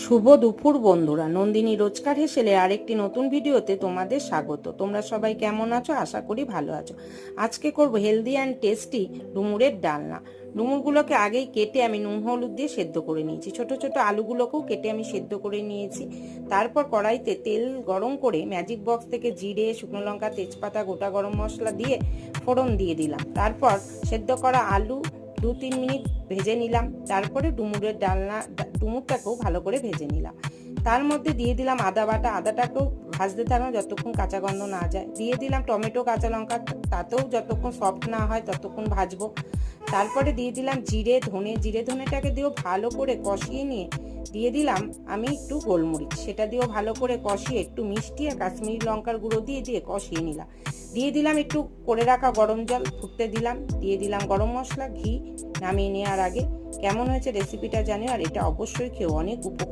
শুভ দুপুর বন্ধুরা। নন্দিনী রোজকার হেসেলে আরেকটি নতুন ভিডিওতে তোমাদের স্বাগত। তোমরা সবাই কেমন আছো? আশা করি ভালো আছো। আজকে করব হেলদি অ্যান্ড টেস্টি ডুমুরের ডালনা। ডুমুরগুলোকে আগেই কেটে আমি নুন, হলুদ দিয়ে সেদ্ধ করে নিয়েছি। ছোট ছোট আলুগুলোকেও কেটে আমি সেদ্ধ করে নিয়েছি। তারপর কড়াইতে তেল গরম করে ম্যাজিক বক্স থেকে জিরে, শুকনো লঙ্কা, তেজপাতা, গোটা গরম মশলা দিয়ে ফোড়ন দিয়ে দিলাম। তারপর সেদ্ধ করা আলু দু তিন মিনিট ভেজে নিলাম, তারপরে ডুমুরের ডালনা ডুমুরটাকেও ভালো করে ভেজে নিলাম। তার মধ্যে দিয়ে দিলাম আদা বাটা, আদাটাকেও ভাজতে থাকলাম যতক্ষণ কাঁচা গন্ধ না যায়। দিয়ে দিলাম টমেটো, কাঁচা লঙ্কা, তাতেও যতক্ষণ সফট না হয় ততক্ষণ ভাজবো। তারপরে দিয়ে দিলাম জিরে, ধনে, জিরে ধনেটাকে দিয়েও ভালো করে কষিয়ে নিয়ে দিয়ে দিলাম আমি একটু গোলমরিচ। সেটা দিয়েও ভালো করে কষিয়ে একটু মিষ্টি আর কাশ্মীরি লঙ্কার গুঁড়ো দিয়ে দিয়ে কষিয়ে নিলাম। দিয়ে দিলাম একটু করে রাখা গরম জল, ফুটতে দিলাম। দিয়ে দিলাম গরম মশলা, ঘি নামিয়ে নেওয়ার আগে। কেমন হয়েছে রেসিপিটা জানিও আর এটা অবশ্যই খেয়ে অনেক উপকার